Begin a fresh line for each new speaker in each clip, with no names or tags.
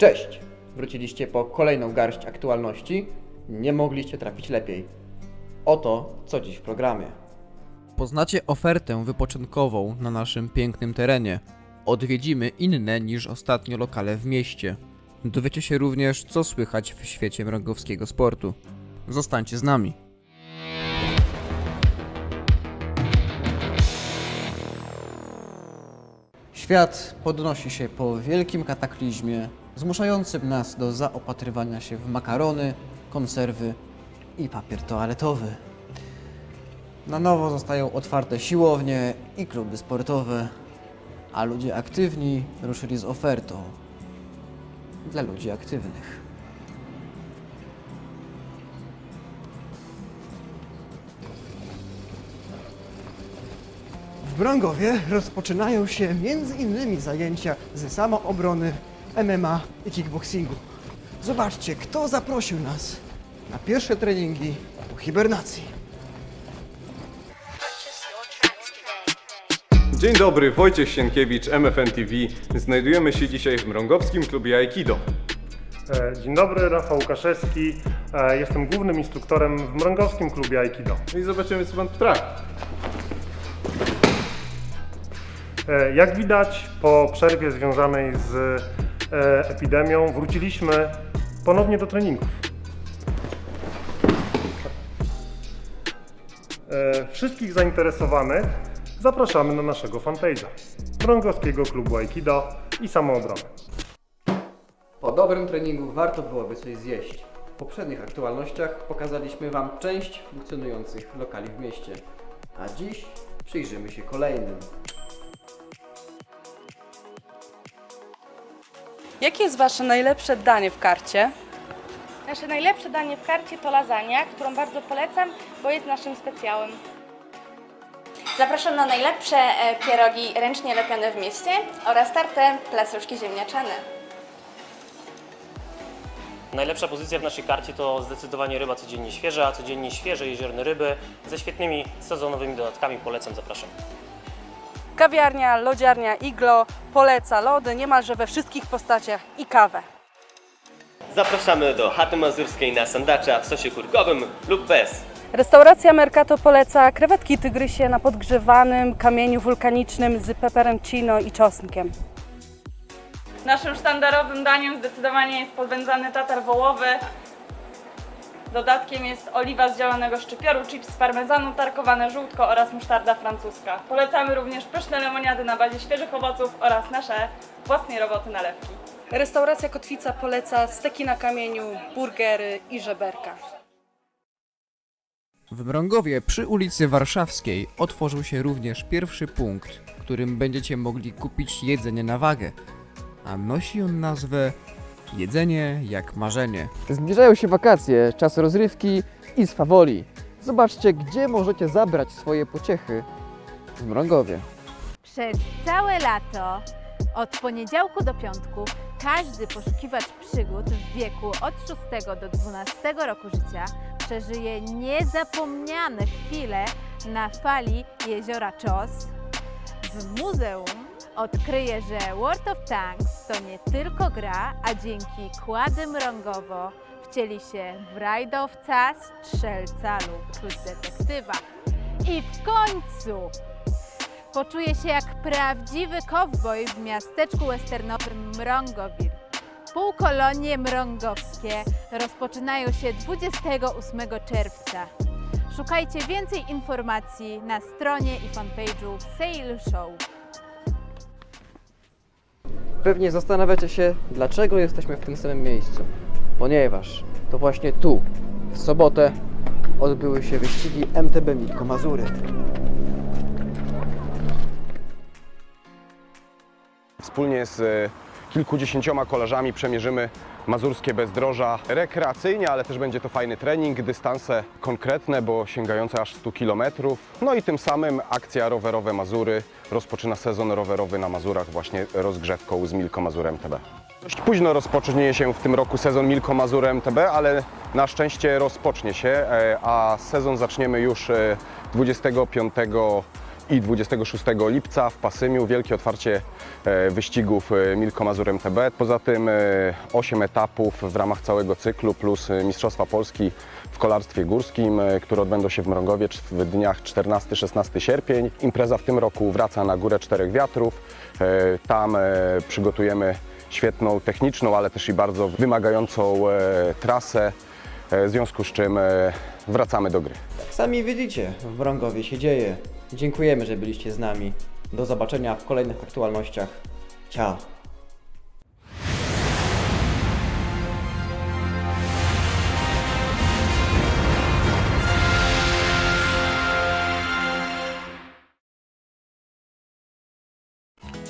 Cześć! Wróciliście po kolejną garść aktualności? Nie mogliście trafić lepiej. Oto co dziś w programie. Poznacie ofertę wypoczynkową na naszym pięknym terenie. Odwiedzimy inne niż ostatnio lokale w mieście. Dowiecie się również, co słychać w świecie mrągowskiego sportu. Zostańcie z nami. Świat podnosi się po wielkim kataklizmie, zmuszającym nas do zaopatrywania się w makarony, konserwy i papier toaletowy. Na nowo zostają otwarte siłownie i kluby sportowe, a ludzie aktywni ruszyli z ofertą dla ludzi aktywnych.
W Brągowie rozpoczynają się innymi zajęcia z samoobrony, MMA i kickboxingu. Zobaczcie, kto zaprosił nas na pierwsze treningi po hibernacji.
Dzień dobry, Wojciech Sienkiewicz, MFN TV. Znajdujemy się dzisiaj w Mrągowskim Klubie Aikido.
E, Dzień dobry, Rafał Łukaszewski. E, Jestem głównym instruktorem w Mrągowskim Klubie Aikido.
No i zobaczymy, co pan potrafi.
E, Jak widać, po przerwie związanej z epidemią wróciliśmy ponownie do treningów. E, Wszystkich zainteresowanych zapraszamy na naszego fanpage'a Mrągowskiego Klubu Aikido i Samoobrony.
Po dobrym treningu warto byłoby coś zjeść. W poprzednich aktualnościach pokazaliśmy Wam część funkcjonujących lokali w mieście, a dziś przyjrzymy się kolejnym.
Jakie jest Wasze najlepsze danie w karcie?
Nasze najlepsze danie w karcie to lasagna, którą bardzo polecam, bo jest naszym specjałem.
Zapraszam na najlepsze e, pierogi ręcznie lepione w mieście oraz tarte placuszki ziemniaczane.
Najlepsza pozycja w naszej karcie to zdecydowanie ryba codziennie świeża, codziennie świeże jeziorne ryby ze świetnymi sezonowymi dodatkami. Polecam, zapraszam.
Kawiarnia, lodziarnia Iglo poleca lody niemalże we wszystkich postaciach i kawę.
Zapraszamy do chaty mazurskiej na sandacza w sosie kurkowym lub bez.
Restauracja Mercato poleca krewetki tygrysie na podgrzewanym kamieniu wulkanicznym z peperoncino i czosnkiem.
Naszym sztandarowym daniem zdecydowanie jest podwędzany tatar wołowy. Dodatkiem jest oliwa z zielonego szczypioru, chips z parmezanu, tarkowane żółtko oraz musztarda francuska. Polecamy również pyszne lemoniady na bazie świeżych owoców oraz nasze własnej roboty nalewki.
Restauracja Kotwica poleca steki na kamieniu, burgery i żeberka.
W Mrągowie przy ulicy Warszawskiej otworzył się również pierwszy punkt, w którym będziecie mogli kupić jedzenie na wagę, a nosi on nazwę Jedzenie jak marzenie. Zbliżają się wakacje, czas rozrywki i swawoli. Zobaczcie, gdzie możecie zabrać swoje pociechy w Mrągowie.
Przez całe lato, od poniedziałku do piątku, każdy poszukiwacz przygód w wieku od 6 do 12 roku życia przeżyje niezapomniane chwile na fali jeziora Czos. W muzeum odkryje, że World of Tanks to nie tylko gra, a dzięki kłady mrągowo wcieli się w rajdowca, strzelca lub detektywa. I w końcu Poczuje się jak prawdziwy kowboj w miasteczku westernowym Mrągowir. Półkolonie mrągowskie rozpoczynają się 28 czerwca. Szukajcie więcej informacji na stronie i fanpage'u Sail Show.
Pewnie zastanawiacie się, dlaczego jesteśmy w tym samym miejscu. Ponieważ to właśnie tu, w sobotę, odbyły się wyścigi MTB Milko Mazury.
Wspólnie z e, kilkudziesięcioma kolarzami przemierzymy mazurskie bezdroża rekreacyjnie, ale też będzie to fajny trening, dystanse konkretne, bo sięgające aż 100 km. No i tym samym akcja Rowerowe Mazury rozpoczyna sezon rowerowy na Mazurach właśnie rozgrzewką z Milko Mazur MTB. Dość późno rozpocznie się w tym roku sezon Milko Mazur MTB, ale na szczęście rozpocznie się, e, a sezon zaczniemy już e, 25 i 26 lipca w Pasymiu wielkie otwarcie e, wyścigów e, Milko Mazur MTB. Poza tym e, 8 etapów w ramach całego cyklu plus e, Mistrzostwa Polski w kolarstwie górskim, e, które odbędą się w Mrągowie w dniach 14-16 sierpień. Impreza w tym roku wraca na Górę Czterech Wiatrów. E, Tam e, przygotujemy świetną techniczną, ale też i bardzo wymagającą e, trasę, e, w związku z czym e, wracamy do gry.
Jak sami widzicie, w Brągowie się dzieje. Dziękujemy, że byliście z nami. Do zobaczenia w kolejnych aktualnościach. Ciao!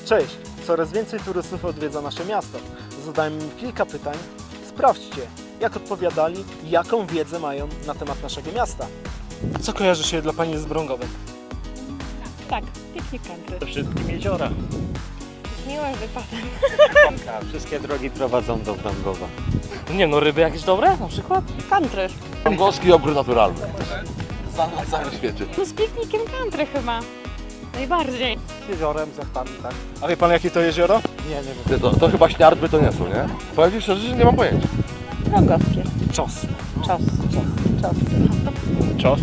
Cześć! Coraz więcej turystów odwiedza nasze miasto. Zadałem im kilka pytań. Sprawdźcie, jak odpowiadali, jaką wiedzę mają na temat naszego miasta. Co kojarzy się dla Pani z Brągowem?
Tak, piknik country.
Wszystkim jeziora.
Z miłym wypadem.
Wszystkie drogi prowadzą do Brągowa.
Nie no, ryby jakieś dobre na przykład?
Country.
Mongolski ogród naturalny. Znam na całym świecie.
No z piknikiem country chyba. Najbardziej.
Z jeziorem, z jachtami, tak. A wie Pan jakie to jezioro? Nie, nie wiem.
To, to chyba śniardby to nie są, nie? Powiem Ci szczerze, że nie mam pojęcia.
Brągowskie.
Czos.
Czas, czas, czas.
Czos?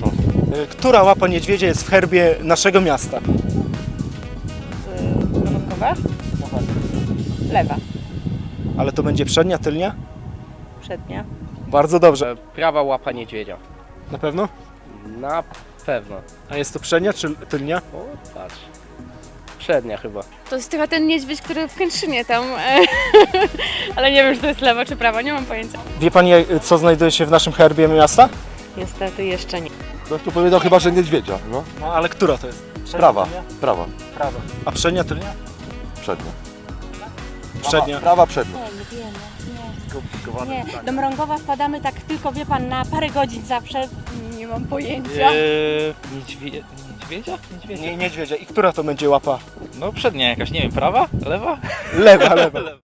Czos. Y, Która łapa niedźwiedzia jest w herbie naszego miasta?
Brągowe? Lewa.
Ale to będzie przednia, tylnia?
Przednia.
Bardzo dobrze.
Prawa łapa niedźwiedzia.
Na pewno?
Na pewno.
A jest to przednia czy tylnia?
O, patrz. Przednia chyba.
To jest chyba ten niedźwiedź, który w Kętrzynie tam. Ale nie wiem, czy to jest lewa czy prawa, nie mam pojęcia.
Wie Pani, y, co znajduje się w naszym herbie miasta?
Niestety jeszcze nie.
Ktoś tu powiedział chyba, że niedźwiedzia, no.
No ale która to jest? Przednia,
Prawa, prawa,
Prawa. A przednia, tylnia?
przednia.
Przednia.
Prawa, przednia.
Nie, do Mrągowa wpadamy tak tylko, wie pan, na parę godzin zawsze. Nie mam pojęcia.
niedźwie... Niedźwiedzia? Niedźwiedzia.
Nie, niedźwiedzia. I która to będzie łapa?
No przednia jakaś, nie wiem, prawa? Lewa?
Lewa, lewa.